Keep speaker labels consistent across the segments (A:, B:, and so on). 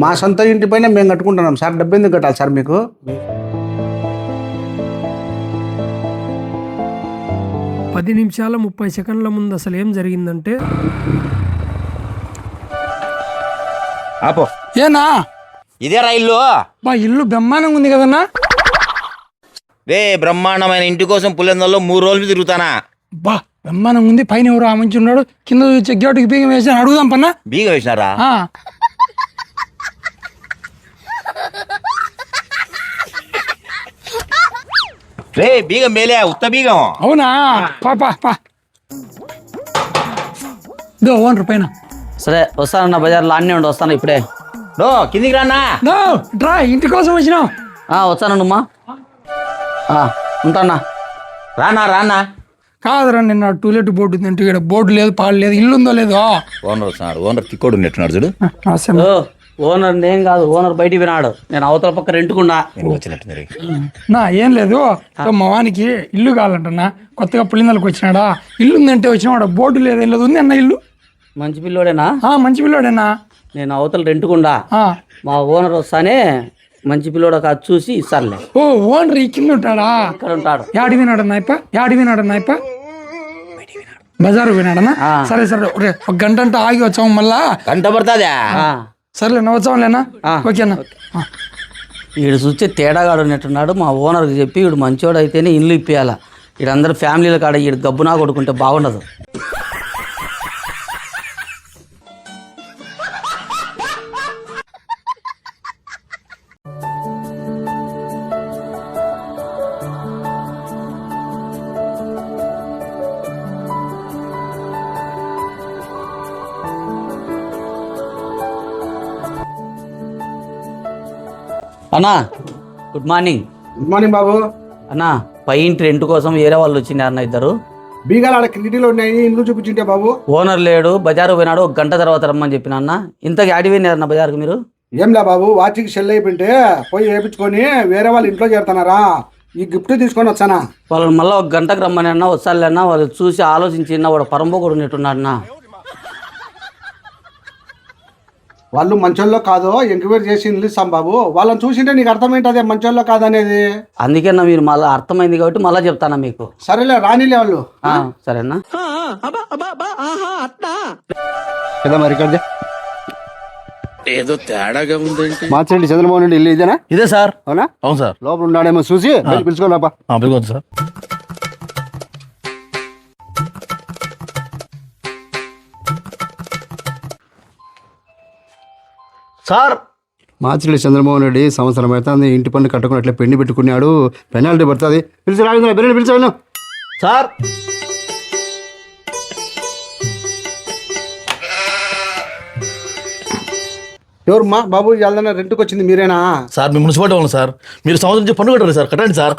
A: మా సొంత ఇంటి పైన మేము కట్టుకుంటున్నాం. సార్ డబ్బు ఎందుకు కట్టాలి సార్ మీకు?
B: పది నిమిషాల ముప్పై సెకండ్ల ముందు అసలు ఏం జరిగిందంటే
C: ఆపో.
D: ఏనా?
C: ఇదే రైల్లో
D: బా ఇల్లు బ్రహ్మాండంగా ఉంది కదన్నా.
C: రే బ్రహ్మాండమైన ఇంటి కోసం పుల్లెందల్లో మూడు రోజులు తిరుగుతానా?
D: బా బ్రహ్మాండంగా ఉంది. పైన ఎవరు ఆ మంచి ఉన్నాడు. కింద చెగ్గేటికి బీగం వేసి అడుగుదాం పన్నా.
C: బీగ వేసినారా? రే బీగం మేలే ఉత్త బీగం.
D: అవునా? పా పా పా. దో ఓనర్ పైన.
E: సరే వస్తానన్న బజార్లో అన్నీ ఉండి వస్తాను ఇప్పుడే.
C: నో కిందికి రానా?
D: దో డ్రా ఇంటి కోసం వచ్చినాం.
E: ఆ, వస్తానమ్మా ఉంటానా?
C: రానా రానా?
D: కాదురా నిన్న టూలెట్ బోర్డు ఉంది ఇక్కడ బోర్డు లేదు పాడు లేదు ఇల్లు ఉందో లేదో
C: ఓనర్ వస్తున్నాడు ఓనర్ తిక్కోడు ఉన్నట్టున్నాడు చూడు.
E: ఓనర్ నేను కాదు ఓనర్ బయటికి వినాడు నేను అవతల పక్క రెంట్కున్నా.
D: నా ఏం లేదు. మా వానికి ఇల్లు కావాలంటన్నా. కొత్తగా పులిందలకు వచ్చినాడా? ఇల్లు ఉందంటే వచ్చినాడు బోర్డు లేదు ఏం లేదు. ఉంది అన్న ఇల్లు?
E: మంచి పిల్లోడేనా?
D: ఆ మంచి పిల్లోడేనా?
E: నేను అవతల రెంట్కుండా
D: ఆ.
E: మా ఓనర్ వస్తానే మంచి పిల్లోడు కాదు చూసి ఇస్తానులే.
D: ఓ ఓనర్ ఈ కింద ఉంటాడా?
E: ఇక్కడ ఉంటాడు.
D: యాడి వినాడు నాయప యాడి వినాడు నాయప బజారు వినాడనా
E: ఆ.
D: సరే సరే. ఒక గంట అంటే ఆగి వచ్చాము మళ్ళా?
C: గంట పడుతుందా?
E: ఆ,
D: సర్లేనా వచ్చాంలేనా
E: ఆ.
D: ఓకేనా? ఆ.
E: వీడు చూస్తే తేడాగాడు ఉన్నట్టున్నాడు మా ఓనర్కి చెప్పి వీడు మంచోడు అయితేనే ఇల్లు ఇప్పేయాల. వీడందరూ ఫ్యామిలీల కాడ వీడు గబ్బునా కొడుకుంటే బాగుండదు. అన్నా గుడ్ మార్నింగ్
A: గుడ్ మార్నింగ్ బాబు.
E: అన్నా పై ఇంటి రెంట్ కోసం వేరే వాళ్ళు వచ్చింది అన్న ఇద్దరు.
A: బీగాలు ఆడ కిటికీలో ఉన్నాయి ఇల్లు చూపించింటే బాబు.
E: ఓనర్ లేడు బజారు పోయినాడు ఒక గంట తర్వాత రమ్మని చెప్పిన అన్న. ఇంతకి అడిగినారన్న బజార్కి మీరు?
A: ఏంలే బాబు వాచ్కి సెల్ అయిపోయింటే పోయి వేయించుకొని వేరే వాళ్ళ ఇంట్లో చేరుతున్నారా? ఈ గిఫ్ట్ తీసుకొని వచ్చానా?
E: వాళ్ళని మళ్ళీ ఒక గంటకు రమ్మని అన్న వస్తాలే అన్న వాళ్ళు చూసి ఆలోచించి అన్న వాడు పరంబోకుడు ఉన్నట్టున్నాడు అన్న.
A: వాళ్ళు మంచోళ్ళో కాదో ఎంక్వైరీ చేసి ఇల్లు ఇస్తాం బాబు వాళ్ళని చూసింటే నీకు అర్థమైంటదే మంచోళ్ళో కాదనేది.
E: అందుకే అన్న మీరు మళ్ళీ అర్థమైంది కాబట్టి మళ్ళీ చెప్తానా మీకు?
A: సరేలే రానిలే వాళ్ళు.
E: ఆ, సరేనా?
A: కదా మరి ఇక్కడ ఏదో తేడాగా ఉందేంటి? మార్చండి చంద్రమోహన్ రెడ్డి ఇల్లు ఇదేనా?
F: ఇదే సార్.
A: అవునా?
F: అవును సార్.
A: లోపల ఉన్నాడేమో చూసి బయట
F: పిలువద్దు సార్. సార్.
A: మార్చిరెడ్డి చంద్రమోహన్ రెడ్డి సంవత్సరం అవుతుంది ఇంటి పన్ను కట్టుకున్నట్లే పెండి పెట్టుకున్నాడు పెనాల్టీ పడుతుంది. పిలిచి రాగిందా బిర్యానీ పిలిచాను
F: సార్.
A: ఎవరు మా బాబు ఎల్దన్న రెంట్కి వచ్చింది మీరేనా?
F: సార్ మీ మున్సిపాలిటీ వాళ్ళు సార్. మీరు సంవత్సరం నుంచి పన్ను కట్టారు సార్ కట్టండి సార్.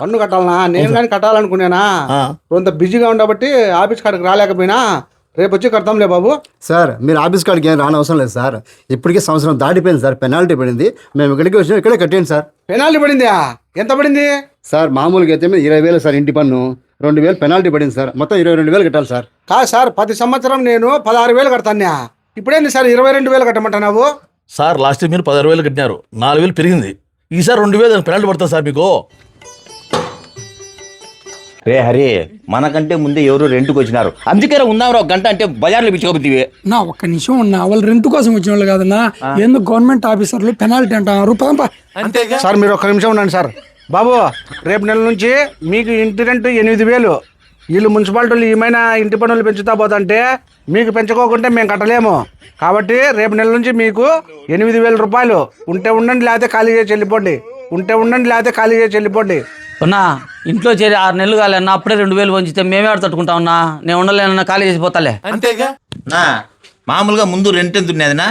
A: పన్ను కట్టాలనా? నేను కానీ కట్టాలనుకున్నానా
F: ఆ.
A: కొంత బిజీగా ఉండబట్టి ఆఫీస్ కాడికి రాలేకపోయినా? రేపు వచ్చి కడతాంలే బాబు.
G: సార్ మీరు ఆఫీస్ కాడికి ఏం రాని అవసరం లేదు సార్. ఇప్పటికే సంవత్సరం దాటిపోయింది సార్. పెనాల్టీ పడింది. మేము ఇక్కడికి వచ్చినాం ఇక్కడే కట్టేయండి సార్.
A: పెనాల్టీ పడిందా? ఎంత పడింది?
G: సార్ మామూలుగా అయితే మీద ఇరవై వేలు సార్ ఇంటి పన్ను. రెండు వేలు పెనాల్టీ పడింది సార్. మొత్తం ఇరవై రెండు వేలు కట్టాలి సార్.
A: కాదు సార్ ప్రతి సంవత్సరం నేను పదహారు వేలు కడతానా ఇప్పుడేంది సార్ ఇరవై రెండు వేలు కట్టమంటున్నావు?
F: సార్ లాస్ట్ మీరు పదహారు వేలు కట్టినారు. నాలుగు వేలు పెరిగింది. ఈసారి రెండు వేలు పెనాల్టీ పడుతుంది సార్ మీకు.
C: రే హరి మనకంటే ముందే ఎవరు రెంట్కి వచ్చినారు. అందుకే ఉందాం ఒక గంట అంటే బజార్లో పిచ్చుకోబుద్దివి
D: నా ఒక్క నిమిషం ఉన్నా వాళ్ళు రెంట్ కోసం వచ్చిన వాళ్ళు కాదన్నా ఎందుకు గవర్నమెంట్ ఆఫీసర్లు పెనాల్టీ అంటున్నారు. పదంపా
A: సార్ మీరు ఒక్క నిమిషం ఉండండి సార్. బాబు రేపు నెల నుంచి మీకు ఇంటి రెంట్ ఎనిమిది వేలు. వీళ్ళు మున్సిపాలిటీలు ఏమైనా ఇంటి పన్నులు పెంచుతా పోతుంటే మీకు పెంచుకోకుంటే మేము కట్టలేము. కాబట్టి రేపు నెల నుంచి మీకు ఎనిమిది వేల రూపాయలు. ఉంటే ఉండండి లేకపోతే ఖాళీ చేసి వెళ్ళిపోండి. ఉంటే ఉండండి లేకపోతే ఖాళీ చేసి వెళ్ళిపోండి.
E: ఉన్నా ఇంట్లో చేరి ఆరు నెలలు కాలేనా అప్పుడే రెండు వేలు వంచితే మేమే ఆడ తట్టుకుంటా ఉన్నా నేను ఉండలేనన్నా ఖాళీ చేసిపోతాలే
C: నా మామూలుగా ముందు రెంట్ ఎంత ఉన్నదినా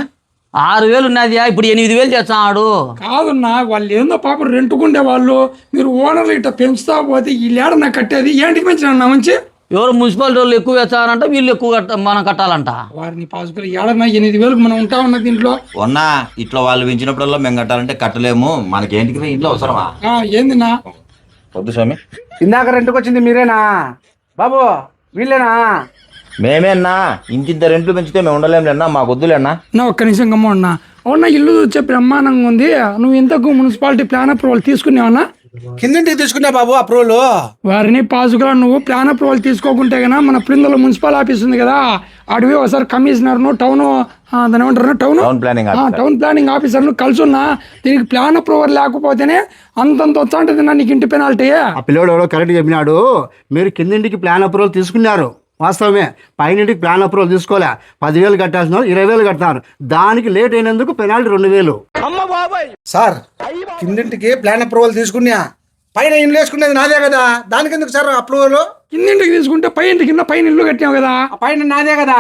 E: ఆరు వేలు ఉన్నది ఇప్పుడు ఎనిమిది వేలు చేస్తున్నాడు
D: కాదన్నా వాళ్ళు ఏందో పాపం రెంట్కుండే వాళ్ళు. మీరు ఓనర్లు ఇట్లా పెంచుతా పోతే ఈ లేడన్నా కట్టేది. ఏంటికి పెంచిన మంచి?
E: ఎవరు మున్సిపాలిటీ వాళ్ళు ఎక్కువ వేస్తారంట వీళ్ళు ఎక్కువ కట్ట మనం కట్టాలంట.
D: వారిని పాసుకుని ఏడన్నా ఎనిమిది వేలకు మనం ఉంటా ఉన్న దీంట్లో?
C: ఉన్నా ఇట్లా వాళ్ళు పెంచినప్పుడల్లా మేము కట్టాలంటే కట్టలేము. మనకేంటికి ఇంట్లో అవసరమా?
D: ఆ, ఏందిన్నా?
C: వద్దు స్వామి.
A: ఇందాక రెంట్కి వచ్చింది మీరేనా? బాబు వీళ్ళేనా?
C: మేమేనా ఇంతింత రెంట్లు పెంచితే మేము ఉండలేము లేనా మాకు వద్దులేనా
D: నా ఒక్క నిమిషం గమ్మ ఉన్నా. అవునా ఇల్లు చూసే బ్రహ్మాండంగా ఉంది. నువ్వు ఇంతకు మున్సిపాలిటీ ప్లాన్ అప్రూవల్ తీసుకున్నావన్నా
A: కిందింటికి తీసుకున్నా బాబు అప్రూవల్
D: వారిని పాసుగా నువ్వు ప్లాన్ అప్రూవల్ తీసుకోకుంటే గనా మన ప్రిందలో మున్సిపల్ ఆఫీస్ ఉంది కదా అడివి ఒకసారి కమిషనర్ను టౌన్ దాని ఏమంటారు టౌన్
C: టౌన్ ప్లానింగ్
D: ఆ, టౌన్ ప్లానింగ్ ఆఫీసర్ను కలుసున్నా దీనికి ప్లాన్ అప్రూవల్ లేకపోతేనే అంతంత వచ్చా ఉంటుంది నీకు ఇంటి పెనాల్టీ
G: ఆ పిల్లోడు ఎవడో కరెక్ట్ చెప్పినాడు. మీరు కిందింటికి ప్లాన్ అప్రూవల్ తీసుకున్నారు. వాస్తవమే. పైనింటికి ప్లాన్ అప్రూవల్ తీసుకోలే. పదివేలు కట్టాల్సిన ఇరవై వేలు కట్టినారు దానికి లేట్ అయినందుకు పెనాల్టీ రెండు వేలు.
A: సార్ కిందింటికి ప్లాన్ అప్రూవల్ తీసుకున్నా. పైన ఇండ్లు వేసుకునేది నాదే కదా. దానికి ఎందుకు సార్ అప్రూవల్
D: కిందింటికి తీసుకుంటే పై ఇంటి కింద పైన ఇల్లు కట్టినావు కదా.
A: పైన నాదే కదా.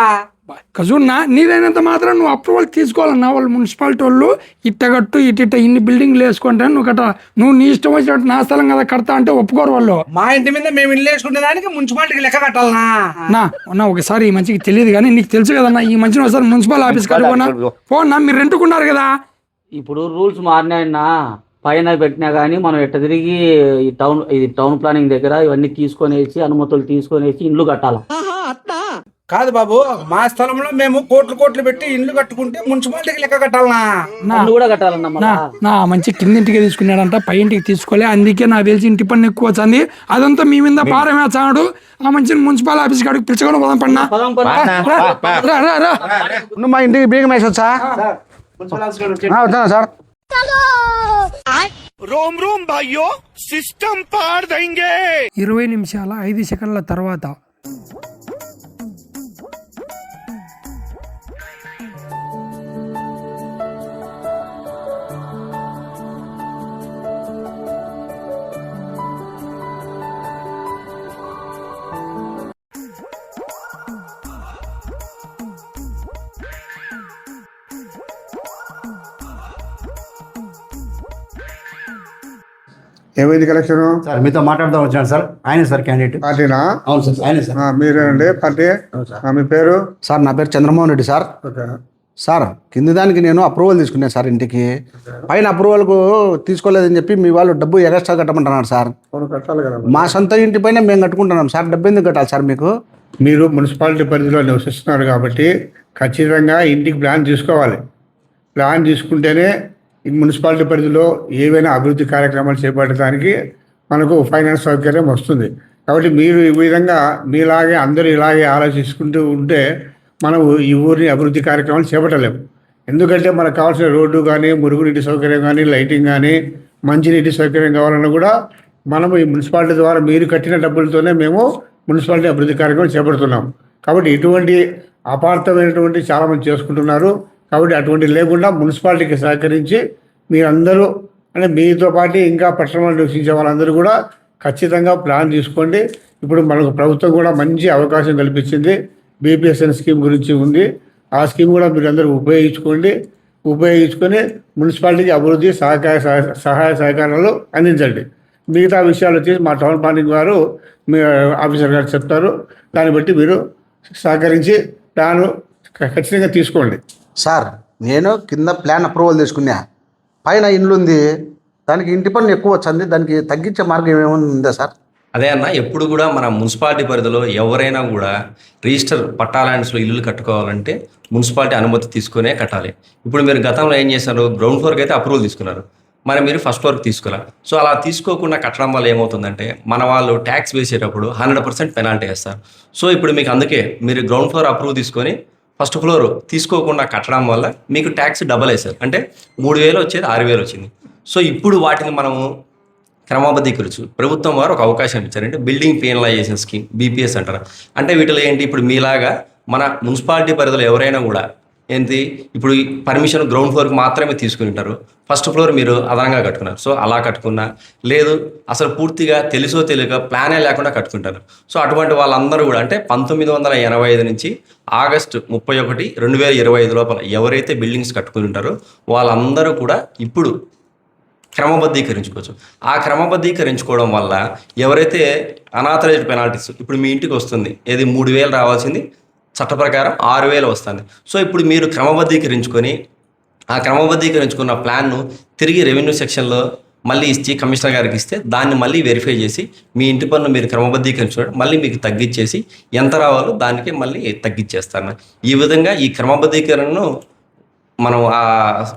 D: కజున్నా నీదైనంత మాత్రం నువ్వు అప్రూవల్ తీసుకోవాలన్నా వాళ్ళు మున్సిపాలిటీ వాళ్ళు ఇట్ట కట్టు ఇట్ట ఇన్ని బిల్డింగ్లు వేసుకుంటా నువ్వు కట్ట నువ్వు నీ ఇష్టం వచ్చినట్టు నా స్థలం కదా కడతా అంటే ఒప్పుకోరు వాళ్ళు.
A: మా ఇంటి మీద మేము ఇల్లు వేసుకునే దానికి మున్సిపాలిటీకి లెక్క కట్టాలనా?
D: నా నా ఒకసారి ఈ మంచికి తెలియదు కానీ నీకు తెలుసు కదన్నా ఈ మంచిని ఒకసారి మున్సిపల్ ఆఫీస్ కట్టుకున్నా పోనా? మీరు రెంటుకున్నారు కదా.
E: ఇప్పుడు రూల్స్ మారినాయన్నా పైన పెట్టినా కానీ మనం ఎట్ట తిరిగి ఈ టౌన్ ఇది టౌన్ ప్లానింగ్ దగ్గర ఇవన్నీ తీసుకొనేసి అనుమతులు తీసుకొనేసి ఇండ్లు కట్టాలి?
A: కాదు బాబు మా స్థలంలో మేము కోట్లు కోట్లు పెట్టి ఇల్లు కట్టుకుంటే మున్సిపాలిటీకి లెక్క కట్టాలనా?
E: ఇల్లు కూడా కట్టాలన్నా
D: నా నా మంచి కిందింటికి తీసుకున్నాడంట పై ఇంటికి తీసుకోలే అందుకే నాకు తెలిసి ఇంటి పన్ను ఎక్కువ వచ్చింది. అదంతా మీ మీద పారం వేచాడు ఆ మంచిని మున్సిపల్ ఆఫీస్ కాడికి పిలుచుకొని పోదాం పన్నా.
E: పదం పద.
D: రా, రా, రా, రా.
A: నువ్వు మా ఇంటికి బీగం వేసి వచ్చా వచ్చానా సార్
B: ఇరవై నిమిషాల ఐదు సెకండ్ల తర్వాత
H: ఏమైంది కలెక్షన్
G: సార్ మీతో మాట్లాడదాం వచ్చాను సార్. ఆయన సార్ క్యాండిడేట్
H: పార్టీనా?
G: అవును సార్ ఆయన సార్.
H: ఆ, మీరేనండి? పార్టీ? మీ పేరు?
A: సార్ నా పేరు చంద్రమోహన్ రెడ్డి సార్. సార్ కింది దానికి నేను అప్రూవల్ తీసుకున్నాను సార్ ఇంటికి. పైన అప్రూవల్కు తీసుకోలేదని చెప్పి మీ వాళ్ళు డబ్బు ఎగస్ట్రా కట్టమంటున్నారు సార్.
H: అవును కట్టాలి కదా
A: మా సొంత ఇంటి పైన మేము కట్టుకుంటున్నాం సార్. డబ్బు ఎందుకు కట్టాలి సార్ మీకు?
H: మీరు మున్సిపాలిటీ పరిధిలో నివసిస్తున్నారు కాబట్టి ఖచ్చితంగా ఇంటికి ప్లాన్ తీసుకోవాలి. ప్లాన్ తీసుకుంటేనే మున్సిపాలిటీ పరిధిలో ఏవైనా అభివృద్ధి కార్యక్రమాలు చేపట్టడానికి మనకు ఫైనాన్స్ సౌకర్యం వస్తుంది. కాబట్టి మీరు ఈ విధంగా మీలాగే అందరూ ఇలాగే ఆలోచించుకుంటూ ఉంటే మనం ఈ ఊరిని అభివృద్ధి కార్యక్రమాలు చేపట్టలేము. ఎందుకంటే మనకు కావాల్సిన రోడ్డు కానీ మురుగునీటి సౌకర్యం కానీ లైటింగ్ కానీ మంచినీటి సౌకర్యం కావాలన్నా కూడా మనం ఈ మున్సిపాలిటీ ద్వారా మీరు కట్టిన డబ్బులతోనే మేము మున్సిపాలిటీ అభివృద్ధి కార్యక్రమం చేపడుతున్నాం కాబట్టి ఇటువంటి అపార్థమైనటువంటి చాలామంది చేసుకుంటున్నారు. కాబట్టి అటువంటి లేకుండా మున్సిపాలిటీకి సహకరించి మీరందరూ అంటే మీతో పాటు ఇంకా పట్టణంలో నివసించే వాళ్ళందరూ కూడా ఖచ్చితంగా ప్లాన్ తీసుకోండి. ఇప్పుడు మనకు ప్రభుత్వం కూడా మంచి అవకాశం కల్పించింది. బీపీఎస్ఎన్ స్కీమ్ గురించి ఉంది. ఆ స్కీమ్ కూడా మీరు అందరూ ఉపయోగించుకోండి. ఉపయోగించుకొని మున్సిపాలిటీకి అభివృద్ధి సహకార సహాయ సహకారాలు అందించండి. మిగతా విషయాలు వచ్చేసి మా టౌన్ ప్లానింగ్ వారు మీ ఆఫీసర్ గారు చెప్తారు. దాన్ని బట్టి మీరు సహకరించి ప్లాను ఖచ్చితంగా తీసుకోండి.
A: సార్ నేను కింద ప్లాన్ అప్రూవల్ తీసుకున్నా. పైన ఇండ్లు ఉంది దానికి ఇంటి పన్ను ఎక్కువ వచ్చింది దానికి తగ్గించే మార్గం ఏమైనా ఉందా సార్?
I: అదే అన్న ఎప్పుడు కూడా మన మున్సిపాలిటీ పరిధిలో ఎవరైనా కూడా రిజిస్టర్ పట్టా ల్యాండ్స్లో ఇల్లులు కట్టుకోవాలంటే మున్సిపాలిటీ అనుమతి తీసుకునే కట్టాలి. ఇప్పుడు మీరు గతంలో ఏం చేశారు? గ్రౌండ్ ఫ్లోర్కి అయితే అప్రూవల్ తీసుకున్నారు. మరి మీరు ఫస్ట్ ఫ్లోర్కి తీసుకురా సో అలా తీసుకోకుండా కట్టడం వల్ల ఏమవుతుందంటే మన వాళ్ళు ట్యాక్స్ వేసేటప్పుడు హండ్రెడ్ పర్సెంట్ పెనాల్టీ వేస్తారు. సో ఇప్పుడు మీకు అందుకే మీరు గ్రౌండ్ ఫ్లోర్ అప్రూవ్ తీసుకొని ఫస్ట్ ఫ్లోర్ తీసుకోకుండా కట్టడం వల్ల మీకు ట్యాక్స్ డబల్ వేశారు. అంటే మూడు వేలు వచ్చేది ఆరు వేలు వచ్చింది. సో ఇప్పుడు వాటిని మనము క్రమబద్ధీకరించు ప్రభుత్వం వారు ఒక అవకాశం ఇచ్చారు. అంటే బిల్డింగ్ పీనలైజేషన్ స్కీమ్ బీపీఎస్ అంటారు. అంటే వీటిలో ఏంటి? ఇప్పుడు మీలాగా మన మున్సిపాలిటీ పరిధిలో ఎవరైనా కూడా ఏంటి ఇప్పుడు ఈ పర్మిషన్ గ్రౌండ్ ఫ్లోర్కి మాత్రమే తీసుకుని ఉంటారు. ఫస్ట్ ఫ్లోర్ మీరు అదనంగా కట్టుకున్నారు. సో అలా కట్టుకున్నా. లేదు అసలు పూర్తిగా తెలుసో తెలియక ప్లానే లేకుండా కట్టుకుంటారు. సో అటువంటి వాళ్ళందరూ కూడా అంటే పంతొమ్మిది వందల ఎనభై ఐదు నుంచి ఆగస్టు ముప్పై ఒకటి రెండు వేల ఇరవై ఐదు లోపల ఎవరైతే బిల్డింగ్స్ కట్టుకుని ఉంటారో వాళ్ళందరూ కూడా ఇప్పుడు క్రమబద్ధీకరించుకోవచ్చు. ఆ క్రమబద్ధీకరించుకోవడం వల్ల ఎవరైతే అనాథరైజ్డ్ పెనాల్టీస్ ఇప్పుడు మీ ఇంటికి వస్తుంది ఏది మూడు వేలు రావాల్సింది చట్ట ప్రకారం ఆరు వేలు వస్తుంది. సో ఇప్పుడు మీరు క్రమబద్ధీకరించుకొని ఆ క్రమబద్ధీకరించుకున్న ప్లాన్ను తిరిగి రెవెన్యూ సెక్షన్లో మళ్ళీ ఇచ్చి కమిషనర్ గారికి ఇస్తే దాన్ని మళ్ళీ వెరిఫై చేసి మీ ఇంటి పన్ను మీరు క్రమబద్ధీకరించుకోవడం మళ్ళీ మీకు తగ్గించేసి ఎంత రావాలో దానికి మళ్ళీ తగ్గించేస్తాను. ఈ విధంగా ఈ క్రమబద్ధీకరణను మనం ఆ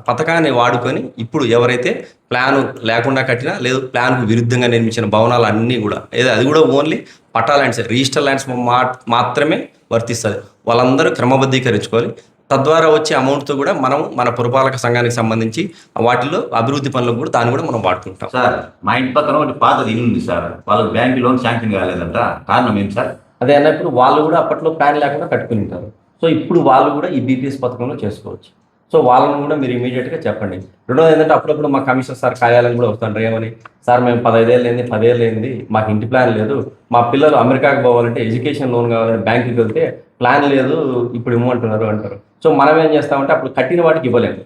I: పథకాన్ని వాడుకొని ఇప్పుడు ఎవరైతే ప్లాన్ లేకుండా కట్టినా లేదు ప్లాన్కు విరుద్ధంగా నిర్మించిన భవనాలు అన్నీ కూడా ఏదో అది కూడా only patta lands register lands మా మాత్రమే వర్తిస్తుంది. వాళ్ళందరూ క్రమబద్ధీకరించుకోవాలి. తద్వారా వచ్చే అమౌంట్తో కూడా మనం మన పురపాలక సంఘానికి సంబంధించి వాటిలో అభివృద్ధి పనులకు కూడా దాన్ని కూడా మనం వాడుకుంటాం.
C: సార్ మా ఇంటి పక్కన ఒకటి పాతది ఇల్లు ఉంది సార్. వాళ్ళకి బ్యాంక్ లోన్ శాంక్షన్ కాలేదంట. కారణం ఏంటి సార్?
I: అదే అన్నప్పుడు వాళ్ళు కూడా అప్పట్లో ప్లాన్ లేకుండా కట్టుకుని ఉంటారు. సో ఇప్పుడు వాళ్ళు కూడా ఈ బీపీఎస్ పథకంలో చేసుకోవచ్చు. సో వాళ్ళని కూడా మీరు ఇమీడియట్గా చెప్పండి. రెండోది ఏంటంటే అప్పుడప్పుడు మా కమిషనర్ సార్ కార్యాలయం కూడా వస్తుంటారు ఏమని? సార్ మేము పదహైదేళ్ళు ఏంది పదేళ్ళు ఏంది మాకు ఇంటి ప్లాన్ లేదు. మా పిల్లలు అమెరికాకి పోవాలంటే ఎడ్యుకేషన్ లోన్ కావాలంటే బ్యాంకుకి వెళ్తే ప్లాన్ లేదు ఇప్పుడు ఇవ్వమంటున్నారు అంటారు. సో మనం ఏం చేస్తామంటే అప్పుడు కట్టిన వాటికి ఇవ్వలేము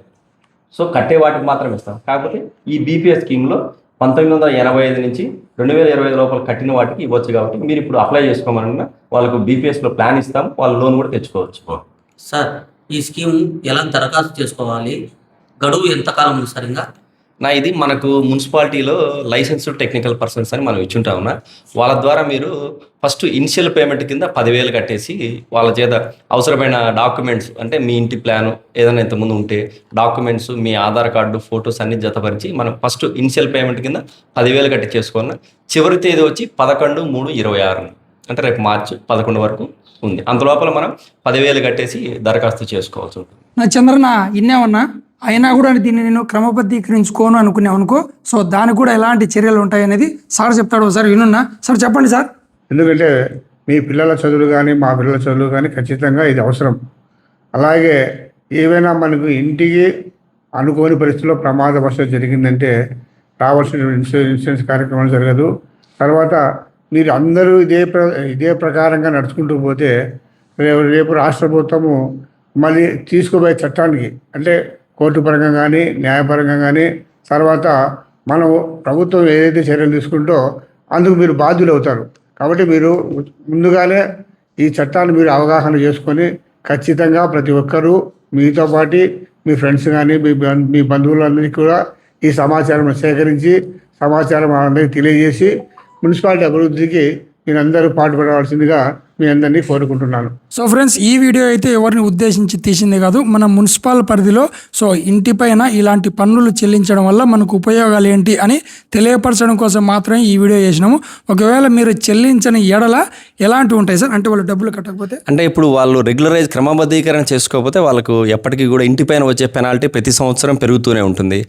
I: సో కట్టే వాటికి మాత్రం ఇస్తాం. కాకపోతే ఈ బీపీఎస్ స్కీమ్లో పంతొమ్మిది వందల ఎనభై ఐదు నుంచి రెండు వేల ఇరవై ఐదు లోపల కట్టిన వాటికి ఇవ్వచ్చు కాబట్టి మీరు ఇప్పుడు అప్లై చేసుకోమన్నా వాళ్ళకు బీపీఎస్లో ప్లాన్ ఇస్తాం వాళ్ళు లోన్ కూడా తెచ్చుకోవచ్చు.
E: సార్ ఈ స్కీమ్ ఎలా దరఖాస్తు చేసుకోవాలి? గడువు ఎంతకాలం సరిగా
I: నా ఇది మనకు మున్సిపాలిటీలో లైసెన్స్డ్ టెక్నికల్ పర్సన్స్ అని మనం ఇచ్చుంటా ఉన్నా. వాళ్ళ ద్వారా మీరు ఫస్ట్ ఇనిషియల్ పేమెంట్ కింద పదివేలు కట్టేసి వాళ్ళ చేత అవసరమైన డాక్యుమెంట్స్ అంటే మీ ఇంటి ప్లాను ఏదైనా ఇంతకుముందు ఉంటే డాక్యుమెంట్స్ మీ ఆధార్ కార్డు ఫొటోస్ అన్ని జతపరిచి మనం ఫస్ట్ ఇనిషియల్ పేమెంట్ కింద పదివేలు కట్టి చేసుకున్న చివరి తేదీ వచ్చి పదకొండు మూడు ఇరవై ఆరు అంటే రేపు మార్చి పదకొండు వరకు ఉంది. అంతలోపల మనం పదివేలు కట్టేసి దరఖాస్తు చేసుకోవాల్సి ఉంటుంది.
D: నా చంద్రన ఇన్నేమన్నా అయినా కూడా దీన్ని నేను క్రమబద్ధీకరించుకోను అనుకున్నావు అనుకో. సో దానికి కూడా ఎలాంటి చర్యలు ఉంటాయి అనేది సార్ చెప్తాడు ఒకసారి వినున్నా. సార్ చెప్పండి సార్.
H: ఎందుకంటే మీ పిల్లల చదువులు కానీ మా పిల్లల చదువులు కానీ ఖచ్చితంగా ఇది అవసరం. అలాగే ఏవైనా మనకు ఇంటికి అనుకోని పరిస్థితుల్లో ప్రమాదవశాత్తు జరిగిందంటే రావాల్సిన ఇన్సూరెన్స్ ఇన్సూరెన్స్ కార్యక్రమాలు జరగదు. తర్వాత మీరు అందరూ ఇదే ప్ర ఇదే ప్రకారంగా నడుచుకుంటూ పోతే రేపు రేపు రాష్ట్ర ప్రభుత్వము మళ్ళీ తీసుకుపోయే చట్టానికి అంటే కోర్టు పరంగా కానీ న్యాయపరంగా కానీ తర్వాత మనం ప్రభుత్వం ఏదైతే చర్యలు తీసుకుంటో అందుకు మీరు బాధ్యులు అవుతారు కాబట్టి మీరు ముందుగానే ఈ చట్టాన్ని మీరు అవగాహన చేసుకొని ఖచ్చితంగా ప్రతి ఒక్కరూ మీతో పాటు మీ ఫ్రెండ్స్ కానీ మీ బం- మీ బంధువులందరికీ కూడా ఈ సమాచారం సేకరించి సమాచారం అందరికీ తెలియజేసి మున్సిపాలిటీ అభివృద్ధికి మీరందరూ పాటుపడవలసిందిగా మీ అందరినీ కోరుకుంటున్నాను.
D: సో ఫ్రెండ్స్ ఈ వీడియో అయితే ఎవరిని ఉద్దేశించి తీసింది కాదు మన మున్సిపల్ పరిధిలో సో ఇంటిపైన ఇలాంటి పన్నులు చెల్లించడం వల్ల మనకు ఉపయోగాలు ఏంటి అని తెలియపరచడం కోసం మాత్రమే ఈ వీడియో చేసినాము. ఒకవేళ మీరు చెల్లించని ఎడల ఎలాంటివి ఉంటాయి సార్? అంటే వాళ్ళు డబ్బులు కట్టకపోతే?
I: అంటే ఇప్పుడు వాళ్ళు రెగ్యులరైజ్ క్రమబద్ధీకరణ చేసుకోకపోతే వాళ్ళకు ఎప్పటికీ కూడా ఇంటిపైన వచ్చే పెనాల్టీ ప్రతి సంవత్సరం పెరుగుతూనే ఉంటుంది.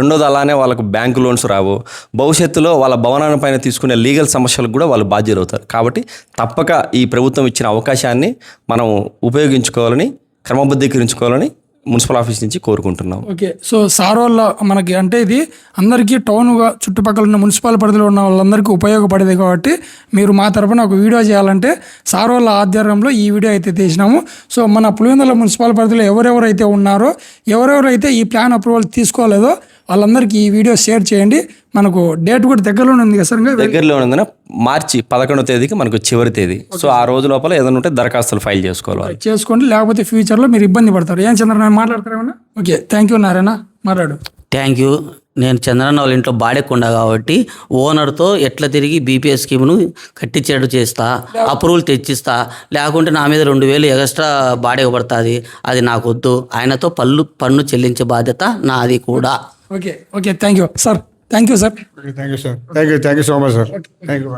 I: రెండోది అలానే వాళ్ళకు బ్యాంకు లోన్స్ రావు. భవిష్యత్తులో వాళ్ళ భవనాల పైన తీసుకునే లీగల్ సమస్యలకు కూడా వాళ్ళు బాధ్యులు అవుతారు కాబట్టి తప్పక ఈ ప్రభుత్వం ఇచ్చిన అవకాశాన్ని మనం ఉపయోగించుకోవాలని క్రమబద్ధీకరించుకోవాలని మున్సిపల్ ఆఫీస్ నుంచి కోరుకుంటున్నాం.
D: ఓకే. సో సార్ వాళ్ళ మనకి అంటే ఇది అందరికీ టౌన్గా చుట్టుపక్కల ఉన్న మున్సిపల్ పరిధిలో ఉన్న వాళ్ళందరికీ ఉపయోగపడేది కాబట్టి మీరు మా తరపున ఒక వీడియో చేయాలంటే సార్ వాళ్ళ ఆధ్వర్యంలో ఈ వీడియో అయితే తీసినాము. సో మన పులివెందుల మున్సిపల్ పరిధిలో ఎవరెవరైతే ఉన్నారో ఎవరెవరైతే ఈ ప్లాన్ అప్రూవల్ తీసుకోలేదో వాళ్ళందరికీ ఈ వీడియో షేర్ చేయండి. మనకు డేట్ కూడా దగ్గరలోనే ఉంది కదా సార్ ఇంకా?
I: దగ్గరలో ఉన్నందున మార్చి పదకొండవ తేదీకి మనకు చివరి తేదీ. సో ఆ రోజు లోపల ఏదైనా ఉంటే దరఖాస్తులు ఫైల్ చేసుకోవాలి.
D: చేసుకోండి లేకపోతే ఫ్యూచర్లో మీరు ఇబ్బంది పడతారు. ఏం చంద్రనారాయణ మాట్లాడతారేమన్నా ఓకే థ్యాంక్ యూ నారాయణ. మాట్లాడు.
E: థ్యాంక్ యూ నేను చంద్రన్న వాళ్ళ ఇంట్లో బాడెక్కుండా కాబట్టి ఓనర్తో ఎట్లా తిరిగి బీపీఎస్ స్కీమ్ను కట్టించేట్టు చేస్తా అప్రూవల్ తెచ్చిస్తా లేకుంటే నా మీద రెండు వేలు ఎక్స్ట్రా బాడెక పడుతుంది అది నాకు వద్దు ఆయనతో పళ్ళు పన్ను చెల్లించే బాధ్యత నాది కూడా.
D: Okay okay thank you sir thank you sir
H: thank you sir thank you thank you so much sir thank you